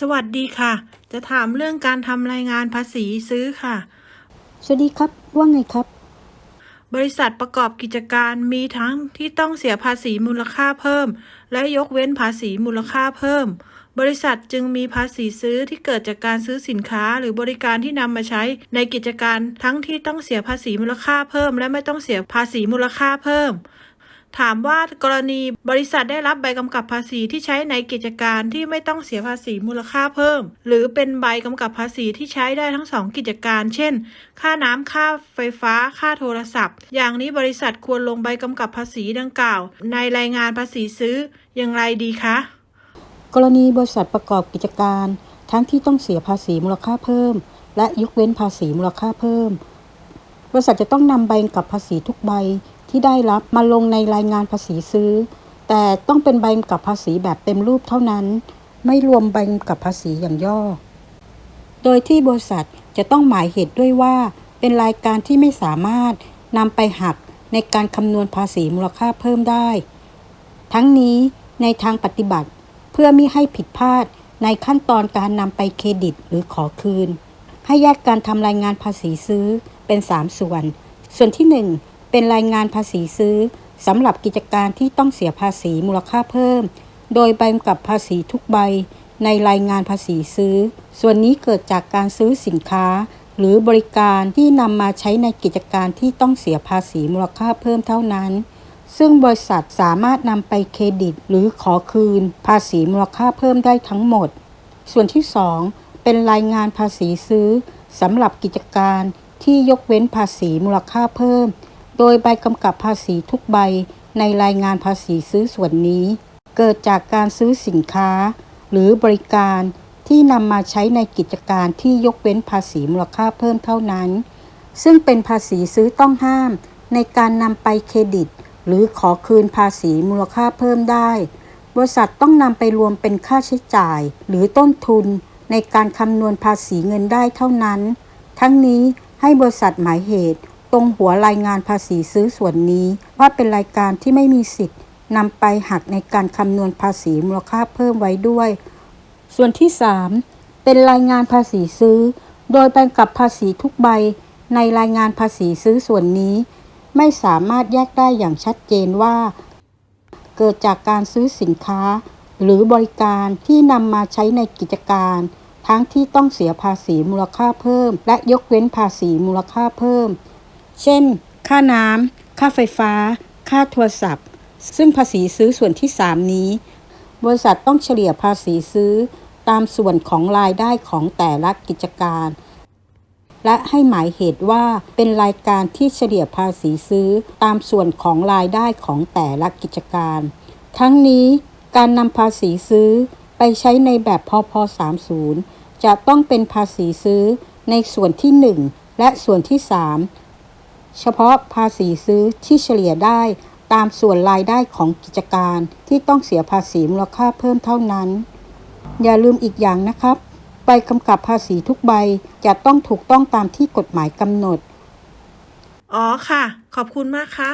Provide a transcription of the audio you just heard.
สวัสดีค่ะ จะถามเรื่องการทำรายงานภาษีซื้อค่ะ สวัสดีครับ ว่าไงครับ บริษัทประกอบกิจการมีทั้งที่ต้องเสียภาษีมูลค่าเพิ่ม และยกเว้นภาษีมูลค่าเพิ่ม บริษัทจึงมีภาษีซื้อที่เกิดจากการซื้อสินค้า หรือบริการที่นำมาใช้ในกิจการทั้งที่ต้องเสียภาษีมูลค่าเพิ่ม และไม่ต้องเสียภาษีมูลค่าเพิ่ม ถามว่ากรณีบริษัทได้รับใบกำกับภาษีที่ใช้ในกิจการที่ไม่ต้องเสียภาษีมูลค่าเพิ่ม หรือเป็นใบกำกับภาษีที่ใช้ได้ทั้งสองกิจการ เช่น ค่าน้ำค่าไฟฟ้า ค่าโทรศัพท์ อย่างนี้บริษัทควรลงใบกำกับภาษีดังกล่าว ในรายงานภาษีซื้ออย่างไรดีคะ กรณีบริษัทประกอบกิจการ ทั้งที่ต้องเสียภาษีมูลค่าเพิ่ม และยกเว้นภาษีมูลค่าเพิ่ม บริษัทจะต้องนำใบกำกับภาษีทุกใบ ที่ได้รับมาลงในรายงานภาษีซื้อ แต่ต้องเป็นใบกำกับภาษีแบบเต็มรูปเท่านั้น ไม่รวมใบกำกับภาษีอย่างย่อ โดยที่บริษัทจะต้องหมายเหตุด้วยว่า เป็นรายการที่ไม่สามารถนำไปหักในการคำนวณภาษีมูลค่าเพิ่มได้ ทั้งนี้ในทางปฏิบัติเพื่อมิให้ผิดพลาดในขั้นตอนการนำไปเครดิตหรือขอคืน ให้แยกการทำรายงานภาษีซื้อเป็น 3 ส่วน ส่วนที่ 1 เป็นรายงานภาษีซื้อสำหรับกิจการที่ต้องเสียภาษีมูลค่าเพิ่ม โดยใบกำกับภาษีทุกใบ ในรายงานภาษีซื้อ ส่วนนี้เกิดจากการซื้อสินค้า หรือบริการที่นำมาใช้ในกิจการที่ต้องเสียภาษีมูลค่าเพิ่มเท่านั้น ซึ่งบริษัทสามารถนำไปเครดิต หรือขอคืน ภาษีมูลค่าเพิ่มได้ทั้งหมด ส่วนที่ 2 เป็นรายงานภาษีซื้อสำหรับกิจการที่ยกเว้นภาษีมูลค่าเพิ่ม โดยใบกำกับภาษีทุกใบในรายงานภาษีซื้อส่วนนี้ เกิดจากการซื้อสินค้า หรือบริการที่นำมาใช้ในกิจการที่ยกเว้นภาษีมูลค่าเพิ่มเท่านั้น ซึ่งเป็นภาษีซื้อต้องห้าม ในการนำไปเครดิต หรือขอคืนภาษีมูลค่าเพิ่มได้ บริษัทต้องนำไปรวมเป็นค่าใช้จ่าย หรือต้นทุน ในการคำนวณภาษีเงินได้เท่านั้น ทั้งนี้ให้บริษัทหมายเหตุ ตรงหัวรายงานภาษีซื้อส่วนนี้ ว่าเป็นรายการที่ไม่มีสิทธิ์นำไปหักในการคำนวณภาษีมูลค่าเพิ่มไว้ด้วย ส่วนที่ 3 เป็นรายงานภาษีซื้อ โดยแบ่งกับภาษีทุกใบ ในรายงานภาษีซื้อส่วนนี้ ไม่สามารถแยกได้อย่างชัดเจนว่า เกิดจากการซื้อสินค้า หรือบริการที่นำมาใช้ในกิจการ ทั้งที่ต้องเสียภาษีมูลค่าเพิ่ม และยกเว้นภาษีมูลค่าเพิ่ม เช่น ค่าน้ำ ค่าไฟฟ้า ค่าโทรศัพท์ ซึ่งภาษีซื้อส่วนที่ 3 นี้ บริษัทต้องเฉลี่ยภาษีซื้อตามส่วนของรายได้ของแต่ละกิจการ และให้หมายเหตุว่าเป็นรายการที่เฉลี่ยภาษีซื้อตามส่วนของรายได้ของแต่ละกิจการ ทั้งนี้การนำภาษีซื้อไปใช้ในแบบพพ30 จะต้องเป็นภาษีซื้อในส่วนที่ 1 และส่วนที่ 3 เฉพาะภาษีซื้อที่เฉลี่ยได้ตามส่วนรายได้ของกิจการที่ต้องเสียภาษีมูลค่าเพิ่มเท่านั้น อย่าลืมอีกอย่างนะครับ ใบกำกับภาษีทุกใบจะต้องถูกต้องตามที่กฎหมายกำหนด อ๋อค่ะ ขอบคุณมากค่ะ